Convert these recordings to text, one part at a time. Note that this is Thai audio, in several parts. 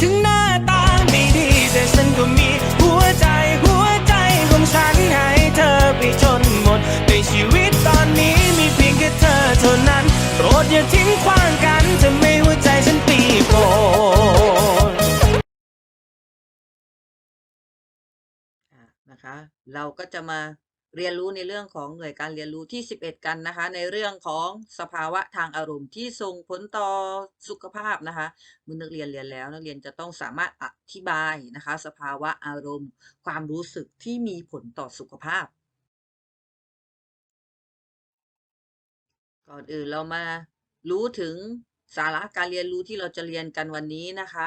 ถึงหน้าตาไม่ดีแต่ฉันก็มีหัวใจหัวใจของฉันให้เธอไปจนหมด ในชีวิตตอนนี้มีเพียงแค่เธอเท่านั้นโปรดอย่าทิ้งขว้างกันทำให้หัวใจฉันปีโปรดอ่นะคะ เราก็จะมา เรียนรู้ในเรื่องของหน่วยการเรียนรู้ที่ 11 กันนะคะ ในเรื่องของสภาวะทางอารมณ์ที่ส่งผลต่อสุขภาพนะคะเมื่อนักเรียนเรียนแล้ว นักเรียนจะต้องสามารถอธิบายนะคะ สภาวะอารมณ์ ความรู้สึกที่มีผลต่อสุขภาพ ก่อนอื่นเรามารู้ถึงสาระการเรียนรู้ที่เราจะเรียนกันวันนี้นะคะ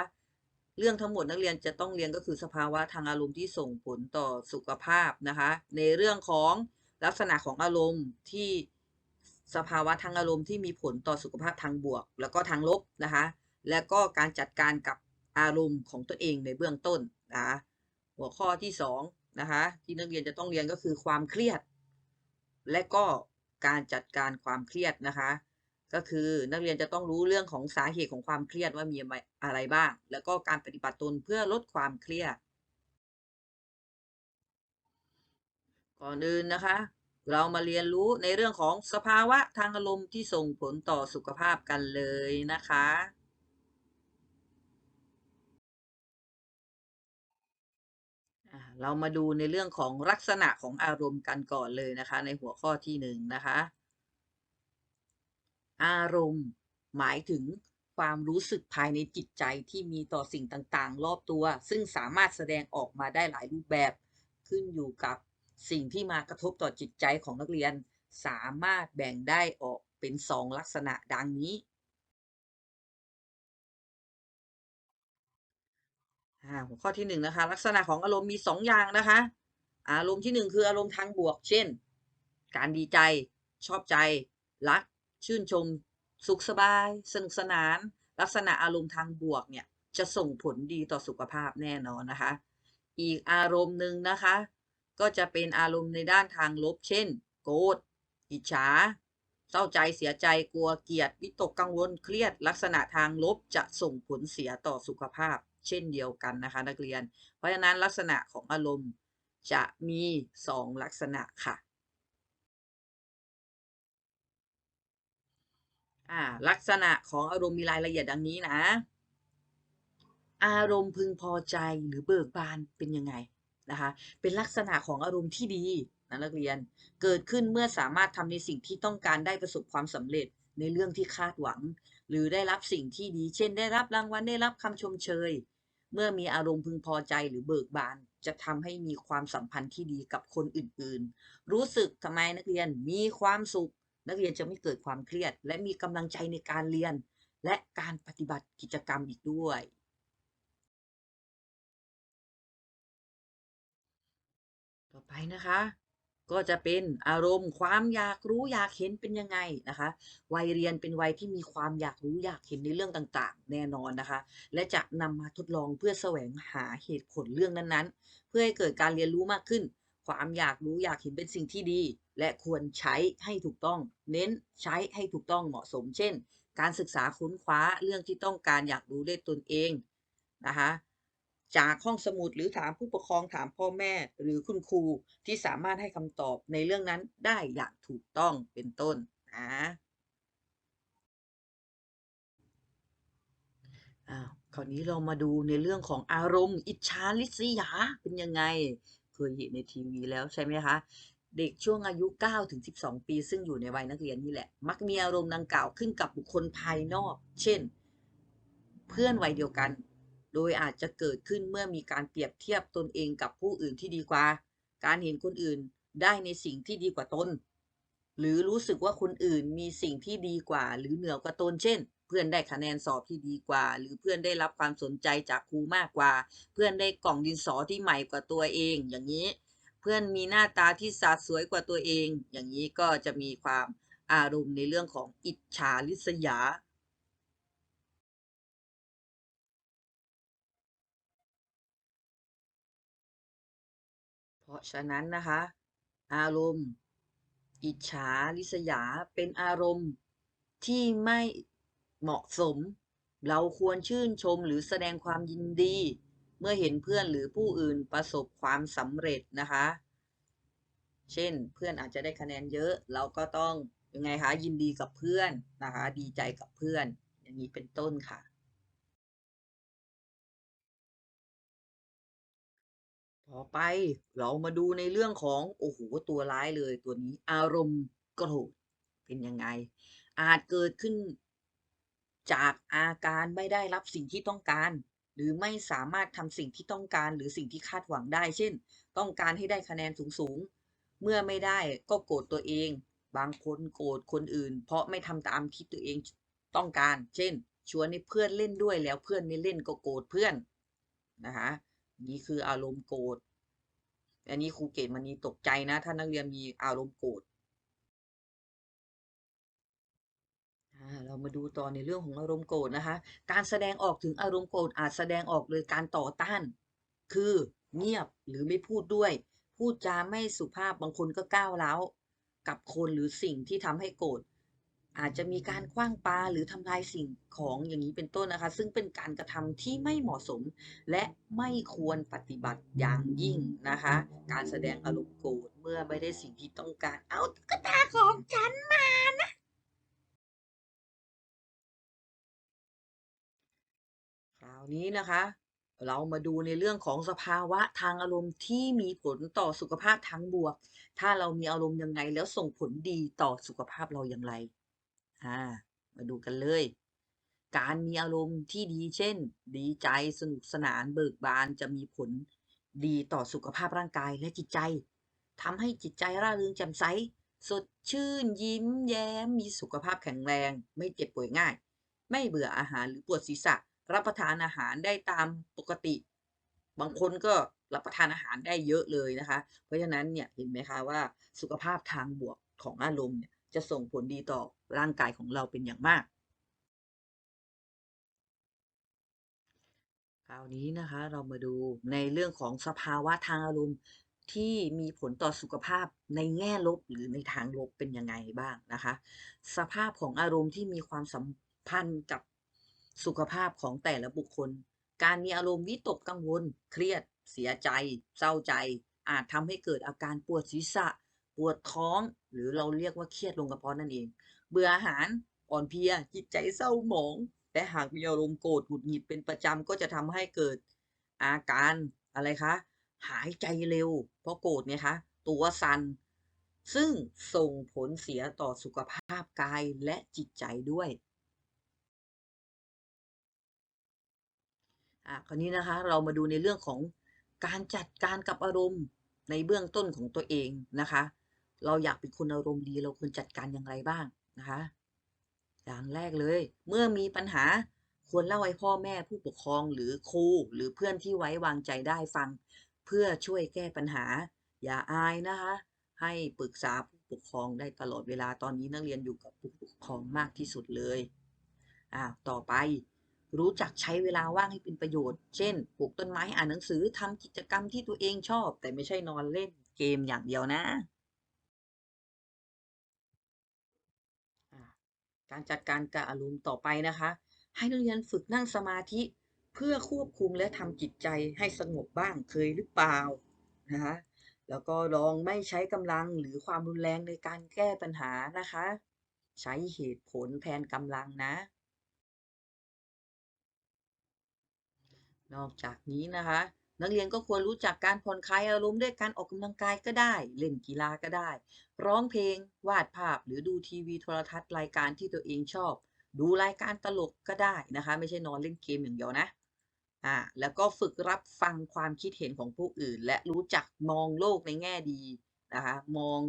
เรื่องทั้งหมดนักเรียนจะต้องเรียนก็คือสภาวะทางอารมณ์ที่ส่งผลต่อสุขภาพนะคะ ในเรื่องของลักษณะของอารมณ์ที่สภาวะทางอารมณ์ที่มีผลต่อสุขภาพทางบวก แล้วก็ทางลบนะคะ และก็การจัดการกับอารมณ์ของตัวเองในเบื้องต้นนะคะหัวข้อที่สองนะคะที่นักเรียนจะต้องเรียนก็คือความเครียด และก็การจัดการความเครียดนะคะ ก็คือนักเรียนจะต้องรู้เรื่องของสาเหตุของความเครียดว่ามีอะไรบ้าง แล้วก็การปฏิบัติตนเพื่อลดความเครียด ก่อนอื่นนะคะ เรามาเรียนรู้ในเรื่องของสภาวะทางอารมณ์ที่ส่งผลต่อสุขภาพกันเลยนะคะ เรามาดูในเรื่องของลักษณะของอารมณ์กันก่อนเลยนะคะ ในหัวข้อที่หนึ่งนะคะ อารมณ์ หมายถึงความรู้สึกภายในจิตใจที่มีต่อสิ่งต่างๆ รอบตัว ซึ่งสามารถแสดงออกมาได้หลายรูปแบบ ขึ้นอยู่กับสิ่งที่มากระทบต่อจิตใจของนักเรียน สามารถแบ่งได้ออกเป็นสองลักษณะดังนี้หัวข้อที่หนึ่งนะคะลักษณะของอารมณ์มีสองอย่างนะคะ อารมณ์ที่หนึ่งคืออารมณ์ทางบวก เช่น การดีใจ ชอบใจ รัก ชื่นชม สุขสบาย สนุกสนาน ลักษณะอารมณ์ทางบวกเนี่ย จะส่งผลดีต่อสุขภาพแน่นอนนะคะ อีกอารมณ์หนึ่งนะคะ ก็จะเป็นอารมณ์ในด้านทางลบ เช่น โกรธอิจฉา เศร้าใจเสียใจกลัวเกลียด วิตกกังวลเครียด ลักษณะทางลบจะส่งผลเสียต่อสุขภาพ เช่นเดียวกันนะคะ นักเรียน เพราะฉะนั้นลักษณะของอารมณ์จะมีสองลักษณะค่ะ อ่าลักษณะของอารมณ์มีรายละเอียดดังนี้นะ อารมณ์พึงพอใจหรือเบิกบานเป็นยังไงนะคะ เป็นลักษณะของอารมณ์ที่ดีนะนักเรียน เกิดขึ้นเมื่อสามารถทำในสิ่งที่ต้องการได้ประสบความสำเร็จในเรื่องที่คาดหวัง หรือได้รับสิ่งที่ดี เช่น ได้รับรางวัลได้รับคำชมเชย เมื่อมีอารมณ์พึงพอใจหรือเบิกบาน จะทำให้มีความสัมพันธ์ที่ดีกับคนอื่นๆ รู้สึกทำไมนักเรียนมีความสุข นักเรียนจะไม่เกิดความเครียด และมีกำลังใจในการเรียน และการปฏิบัติกิจกรรมอีกด้วย ต่อไปนะคะ ก็จะเป็นอารมณ์ความอยากรู้อยากเห็นเป็นยังไงนะคะ วัยเรียนเป็นวัยที่มีความอยากรู้อยากเห็นในเรื่องต่างๆ แน่นอนนะคะ และจะนำมาทดลองเพื่อแสวงหาเหตุผลเรื่องนั้นๆ เพื่อให้เกิดการเรียนรู้มากขึ้น ความอยากรู้อยากเห็นเป็นสิ่งที่ดี และควรใช้ให้ถูกต้อง เน้นใช้ให้ถูกต้องเหมาะสม เช่น การศึกษาค้นคว้าเรื่องที่ต้องการอยากรู้ด้วยตนเองนะคะจากห้องสมุดหรือถามผู้ปกครองถามพ่อแม่ หรือคุณครูที่สามารถให้คำตอบในเรื่องนั้นได้อย่างถูกต้องเป็นต้นนะอ้าวคราวนี้เรามาดูในเรื่องของอารมณ์ อิจฉาริษยาเป็นยังไง เคยเห็นในทีวีแล้วใช่ไหมคะเด็กช่วงอายุ 9 ถึง 12 ปี ซึ่งอยู่ในวัยนักเรียนนี่แหละ มักมีอารมณ์ดังกล่าวขึ้นกับบุคคลภายนอก เช่น เพื่อนวัยเดียวกัน โดยอาจจะเกิดขึ้นเมื่อมีการเปรียบเทียบตนเองกับผู้อื่นที่ดีกว่า การเห็นคนอื่นได้ในสิ่งที่ดีกว่าตน หรือรู้สึกว่าคนอื่นมีสิ่งที่ดีกว่า หรือเหนือกว่าตน เช่น เพื่อนได้คะแนนสอบที่ดีกว่า หรือเพื่อนได้รับความสนใจจากครูมากกว่า เพื่อนได้กล่องดินสอที่ใหม่กว่าตัวเอง อย่างนี้ เพื่อนมีหน้าตาที่สาดสวยกว่าตัวเอง อย่างนี้ก็จะมีความอารมณ์ในเรื่องของอิจฉาริษยาเพราะฉะนั้นนะคะ อารมณ์ อิจฉาริษยาเป็นอารมณ์ที่ไม่ เหมาะสม เราควรชื่นชมหรือแสดงความยินดี เมื่อเห็นเพื่อนหรือผู้อื่นประสบความสำเร็จนะคะ เช่นเพื่อนอาจจะได้คะแนนเยอะ เราก็ต้องยังไงคะยินดีกับเพื่อนนะคะ ดีใจกับเพื่อน อย่างนี้เป็นต้นค่ะต่อไปเรามาดูในเรื่องของโอ้โหตัวร้ายเลยตัวนี้ อารมณ์โกรธเป็นยังไง อาจเกิดขึ้น จากอาการไม่ได้รับสิ่งที่ต้องการ หรือไม่สามารถทำสิ่งที่ต้องการหรือสิ่งที่คาดหวังได้ เช่น ต้องการให้ได้คะแนนสูงๆ เมื่อไม่ได้ก็โกรธตัวเอง บางคนโกรธคนอื่น เพราะไม่ทำตามที่ตัวเองต้องการ เช่น ชวนให้เพื่อนเล่นด้วยแล้วเพื่อนไม่เล่นก็โกรธเพื่อนนะคะนี่คืออารมณ์โกรธอันนี้ครูเกตมณีตกใจนะ ถ้านักเรียนมีอารมณ์โกรธ อ่า เรามาดูต่อในเรื่องของอารมณ์โกรธนะคะ การแสดงออกถึงอารมณ์โกรธอาจแสดงออกโดยการต่อต้าน คือเงียบหรือไม่พูดด้วย พูดจาไม่สุภาพบางคนก็ก้าวร้าวกับคนหรือสิ่งที่ทำให้โกรธอาจจะมีการขว้างปาหรือทำลายสิ่งของอย่างนี้เป็นต้นนะคะ ซึ่งเป็นการกระทำที่ไม่เหมาะสม และไม่ควรปฏิบัติอย่างยิ่งนะคะ การแสดงอารมณ์โกรธเมื่อไม่ได้สิ่งที่ต้องการ เอาตุ๊กตาของฉันมานะาวนี้นะคะ เรามาดูในเรื่องของสภาวะทางอารมณ์ที่มีผลต่อสุขภาพทางบวก ถ้าเรามีอารมณ์ยังไงแล้วส่งผลดีต่อสุขภาพเราอย่างไรอ่ามาดูกันเลย การมีอารมณ์ที่ดีเช่น ดีใจสนุกสนานเบิกบานจะมีผลดีต่อสุขภาพร่างกายและจิตใจทำให้จิตใจร่าเริงแจ่มใสสดชื่นยิ้มแย้มมีสุขภาพแข็งแรง ไม่เจ็บป่วยง่าย ไม่เบื่ออาหารหรือปวดศีรษะ รับประทานอาหารได้ตามปกติ บางคนก็รับประทานอาหารได้เยอะเลยนะคะ เพราะฉะนั้นเนี่ยเห็นไหมคะว่าสุขภาพทางบวกของอารมณ์เนี่ยจะส่งผลดีต่อร่างกายของเราเป็นอย่างมาก คราวนี้นะคะเรามาดูในเรื่องของสภาวะทางอารมณ์ที่มีผลต่อสุขภาพในแง่ลบหรือในทางลบเป็นยังไงบ้างนะคะ สภาพของอารมณ์ที่มีความสัมพันธ์กับ สุขภาพของแต่ละบุคคล การมีอารมณ์วิตกกังวล เครียด เสียใจ เศร้าใจ อาจทำให้เกิดอาการปวดศีรษะ ปวดท้อง หรือเราเรียกว่าเครียดลงกระเพาะนั่นเอง เบื่ออาหาร อ่อนเพลีย จิตใจเศร้าหมอง และหากมีอารมณ์โกรธหงุดหงิดเป็นประจำก็จะทำให้เกิดอาการอะไรคะ หายใจเร็ว เพราะโกรธไงคะ ตัวสั่น ซึ่งส่งผลเสียต่อสุขภาพกายและจิตใจด้วย อะคราวนี้นะคะ เรามาดูในเรื่องของการจัดการกับอารมณ์ในเบื้องต้นของตัวเองนะคะ เราอยากเป็นคนอารมณ์ดี เราควรจัดการอย่างไรบ้างนะคะ อย่างแรกเลย เมื่อมีปัญหาควรเล่าให้พ่อแม่ผู้ปกครองหรือครูหรือเพื่อนที่ไว้วางใจได้ฟัง เพื่อช่วยแก้ปัญหา อย่าอายนะคะ ให้ปรึกษาผู้ปกครองได้ตลอดเวลาตอนนี้นักเรียนอยู่กับผู้ปกครองมากที่สุดเลยอ่าต่อไป รู้จักใช้เวลาว่างให้เป็นประโยชน์ เช่น ปลูกต้นไม้อ่านหนังสือทำกิจกรรมที่ตัวเองชอบ แต่ไม่ใช่นอนเล่นเกมอย่างเดียวนะ การจัดการกับอารมณ์ต่อไปนะคะ ให้นักเรียนฝึกนั่งสมาธิเพื่อควบคุมและทำจิตใจให้สงบบ้างเคยหรือเปล่านะคะแล้วก็ลองไม่ใช้กำลังหรือความรุนแรงในการแก้ปัญหานะคะ ใช้เหตุผลแทนกำลังนะ นอกจากนี้นะคะ นักเรียนก็ควรรู้จักการผ่อนคลายอารมณ์ด้วยการออกกำลังกายก็ได้ เล่นกีฬาก็ได้ ร้องเพลง วาดภาพ หรือดูทีวีโทรทัศน์รายการที่ตัวเองชอบ ดูรายการตลกก็ได้นะคะ ไม่ใช่นอนเล่นเกมอย่างเดียวนะอ่าแล้วก็ฝึกรับฟังความคิดเห็นของผู้อื่น และรู้จักมองโลกในแง่ดีนะคะมอง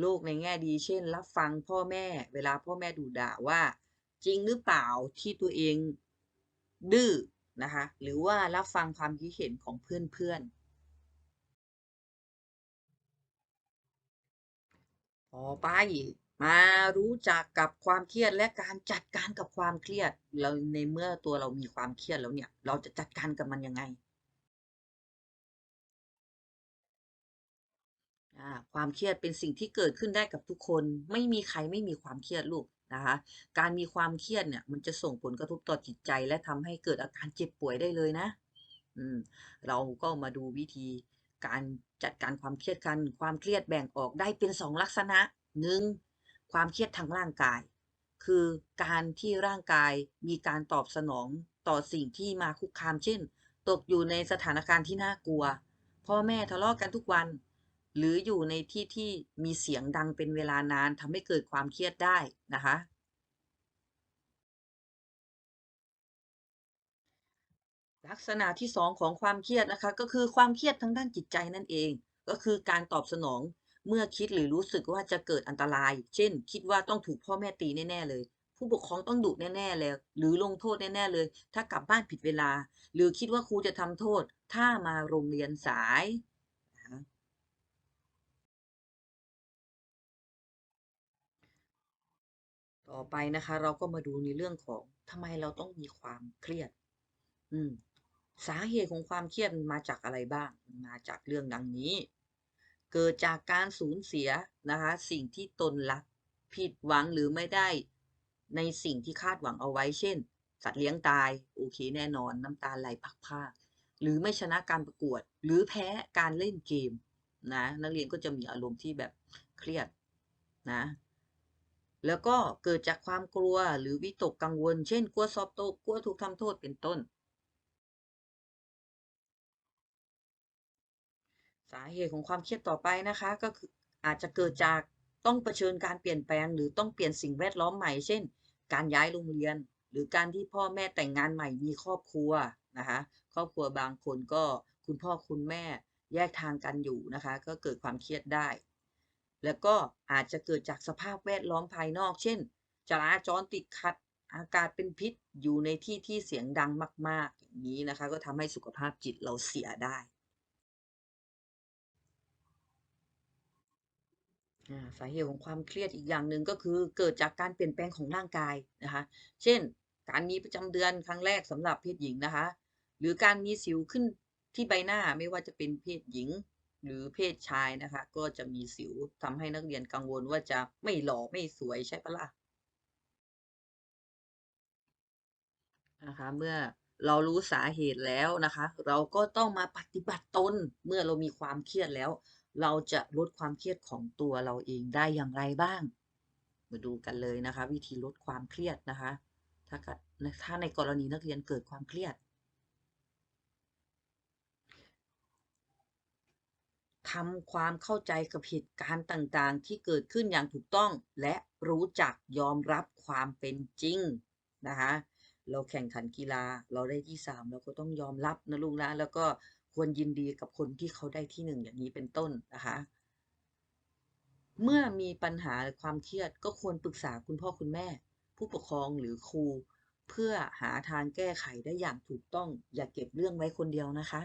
โลกในแง่ดี เช่น รับฟังพ่อแม่ เวลาพ่อแม่ดุด่าว่า จริงหรือเปล่าที่ตัวเองดื้อ นะคะหรือว่ารับฟังความคิดเห็นของเพื่อนๆต่อไปมารู้จักกับความเครียดและการจัดการกับความเครียด เราในเมื่อตัวเรามีความเครียดแล้วเนี่ย เราจะจัดการกับมันยังไงความเครียดเป็นสิ่งที่เกิดขึ้นได้กับทุกคน ไม่มีใครไม่มีความเครียดลูก นะคะการมีความเครียดเนี่ยมันจะส่งผลกระทบต่อจิตใจ และทำให้เกิดอาการเจ็บป่วยได้เลยนะอืมเราก็มาดูวิธีการจัดการความเครียดกันความเครียดแบ่งออกได้เป็น2ลักษณะ 1. ความเครียดทางร่างกาย คือการที่ร่างกายมีการตอบสนองต่อสิ่งที่มาคุกคามเช่น ตกอยู่ในสถานการณ์ที่น่ากลัวพ่อแม่ทะเลาะกันทุกวัน หรืออยู่ในที่ที่มีเสียงดังเป็นเวลานานทำให้เกิดความเครียดได้นะคะ ลักษณะที่ 2 ของความเครียดนะคะก็คือความเครียดทางด้านจิตใจนั่นเอง ก็คือการตอบสนองเมื่อคิดหรือรู้สึกว่าจะเกิดอันตราย เช่น คิดว่าต้องถูกพ่อแม่ตีแน่ๆเลย ผู้ปกครองต้องดุแน่ๆเลยหรือลงโทษแน่ๆเลย ถ้ากลับบ้านผิดเวลา หรือคิดว่าครูจะทำโทษ ถ้ามาโรงเรียนสายนะคะ ต่อไปนะคะ เราก็มาดูในเรื่องของทำไมเราต้องมีความเครียด อืม สาเหตุของความเครียดมาจากอะไรบ้าง มาจากเรื่องดังนี้ เกิดจากการสูญเสียนะคะ สิ่งที่ตนรัก ผิดหวังหรือไม่ได้ในสิ่งที่คาดหวังเอาไว้ เช่น สัตว์เลี้ยงตาย โอเคแน่นอน น้ำตาไหลพรากๆหรือไม่ชนะการประกวด หรือแพ้การเล่นเกมนะ นักเรียนก็จะมีอารมณ์ที่แบบเครียดนะ แล้วก็เกิดจากความกลัวหรือวิตกกังวล เช่น กลัวสอบตก กลัวถูกทำโทษเป็นต้น สาเหตุของความเครียดต่อไปนะคะ ก็คืออาจจะเกิดจากต้องเผชิญการเปลี่ยนแปลง หรือต้องเปลี่ยนสิ่งแวดล้อมใหม่ เช่น การย้ายโรงเรียน หรือการที่พ่อแม่แต่งงานใหม่มีครอบครัวนะคะ ครอบครัวบางคนก็คุณพ่อคุณแม่แยกทางกันอยู่นะคะ ก็เกิดความเครียดได้ แล้วก็อาจจะเกิดจากสภาพแวดล้อมภายนอก เช่น จราจรติดขัด อากาศเป็นพิษ อยู่ในที่ที่เสียงดังมาก ๆ อย่างนี้นะคะ ก็ทำให้สุขภาพจิตเราเสียได้ สาเหตุของความเครียดอีกอย่างหนึ่งก็คือเกิดจากการเปลี่ยนแปลงของร่างกายนะคะ เช่น การมีประจำเดือนครั้งแรกสำหรับเพศหญิงนะคะ หรือการมีสิวขึ้นที่ใบหน้าไม่ว่าจะเป็นเพศหญิง หรือเพศชายนะคะ ก็จะมีสิวทำให้นักเรียนกังวลว่าจะไม่หล่อไม่สวยใช่เปล่าล่ะ?นะคะเมื่อเรารู้สาเหตุแล้วนะคะ เราก็ต้องมาปฏิบัติตนเมื่อเรามีความเครียดแล้ว เราจะลดความเครียดของตัวเราเองได้อย่างไรบ้าง?มาดูกันเลยนะคะ วิธีลดความเครียดนะคะ ถ้าถ้าในกรณีนักเรียนเกิดความเครียด ทำความเข้าใจกับเหตุการณ์ต่างๆ ที่เกิดขึ้นอย่างถูกต้อง และรู้จักยอมรับความเป็นจริงนะคะเราแข่งขันกีฬาเราได้ที่3เราก็ต้องยอมรับนะลูกนะแล้วก็ควรยินดีกับคนที่เขาได้ที่1อย่างนี้เป็นต้นนะคะเมื่อมีปัญหาความเครียดก็ควรปรึกษาคุณพ่อคุณแม่ ผู้ปกครองหรือครู เพื่อหาทางแก้ไขได้อย่างถูกต้อง อย่าเก็บเรื่องไว้คนเดียวนะคะ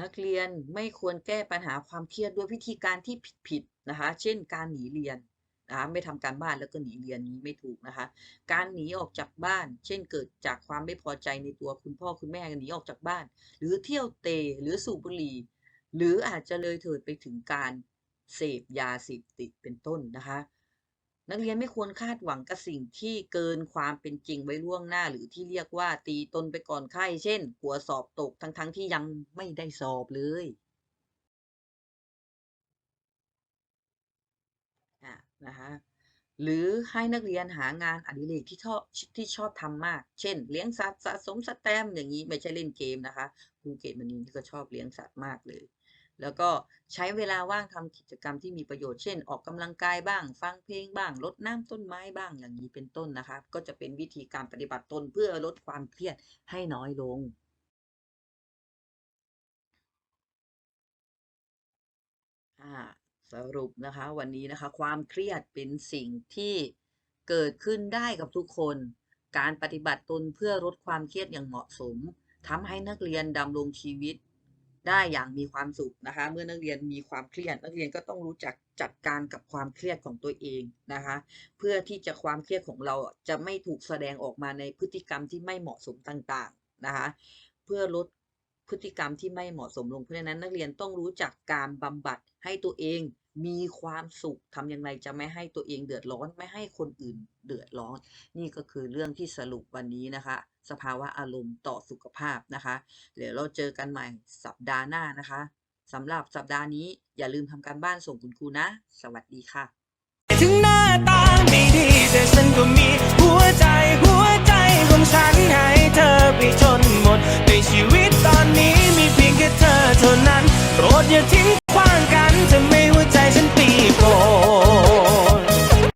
นักเรียนไม่ควรแก้ปัญหาความเครียดด้วยวิธีการที่ผิดๆนะคะ เช่น การหนีเรียนนะคะไม่ทำการบ้านแล้วก็หนีเรียนงี้ไม่ถูกนะคะ การหนีออกจากบ้าน เช่นเกิดจากความไม่พอใจในตัวคุณพ่อคุณแม่หนีออกจากบ้าน หรือเที่ยวเตร่หรือสูบบุหรี่หรืออาจจะเลยเถิดไปถึงการเสพยาเสพติดเป็นต้นนะคะ นักเรียนไม่ควรคาดหวังกับสิ่งที่เกินความเป็นจริงไว้ล่วงหน้า หรือที่เรียกว่าตีตนไปก่อนไข้เช่น กลัวสอบตกทั้งๆที่ยังไม่ได้สอบเลยอานะคะหรือให้นักเรียนหางานอดิเรกที่ชอบที่ชอบทำมาก เช่น เลี้ยงสัตว์สะสมสแตมอย่างงี้ไม่ใช่เล่นเกมนะคะครูเกรดมณีนี่ก็ชอบเลี้ยงสัตว์มากเลย แล้วก็ใช้เวลาว่างทำกิจกรรมที่มีประโยชน์เช่น ออกกำลังกายบ้าง ฟังเพลงบ้างรดน้ำต้นไม้บ้างอย่างงี้เป็นต้นนะคะ ก็จะเป็นวิธีการปฏิบัติตนเพื่อลดความเครียดให้น้อยลงสรุปนะคะวันนี้นะคะ ความเครียดเป็นสิ่งที่เกิดขึ้นได้กับทุกคน การปฏิบัติตนเพื่อลดความเครียดอย่างเหมาะสมทำให้นักเรียนดำรงชีวิต ได้อย่างมีความสุขนะคะ เมื่อนักเรียนมีความเครียดนักเรียนก็ต้องรู้จักจัดการกับความเครียดของตัวเองนะคะ เพื่อที่จะความเครียดของเราจะไม่ถูกแสดงออกมาในพฤติกรรมที่ไม่เหมาะสมต่างๆนะคะ เพื่อลดพฤติกรรมที่ไม่เหมาะสมลงเพราะฉะนั้นนักเรียนต้องรู้จักการบำบัดให้ตัวเอง มีความสุขทำอย่างไรจะไม่ให้ตัวเองเดือดร้อนไม่ให้คนอื่นเดือดร้อน นี่ก็คือเรื่องที่สรุปวันนี้นะคะ สภาวะอารมณ์ต่อสุขภาพนะคะ เดี๋ยวเราเจอกันใหม่สัปดาห์หน้านะคะสำหรับสัปดาห์นี้อย่าลืมทำการบ้านส่งคุณครูนะ สวัสดีค่ะ ถึงหน้าตาไม่ดีแต่ฉันก็มีหัวใจหัวใจของฉันให้เธอไปจนหมดในชีวิตตอนนี้มีเพียงแค่เธอเท่านั้นโปรดอย่าทิ้ง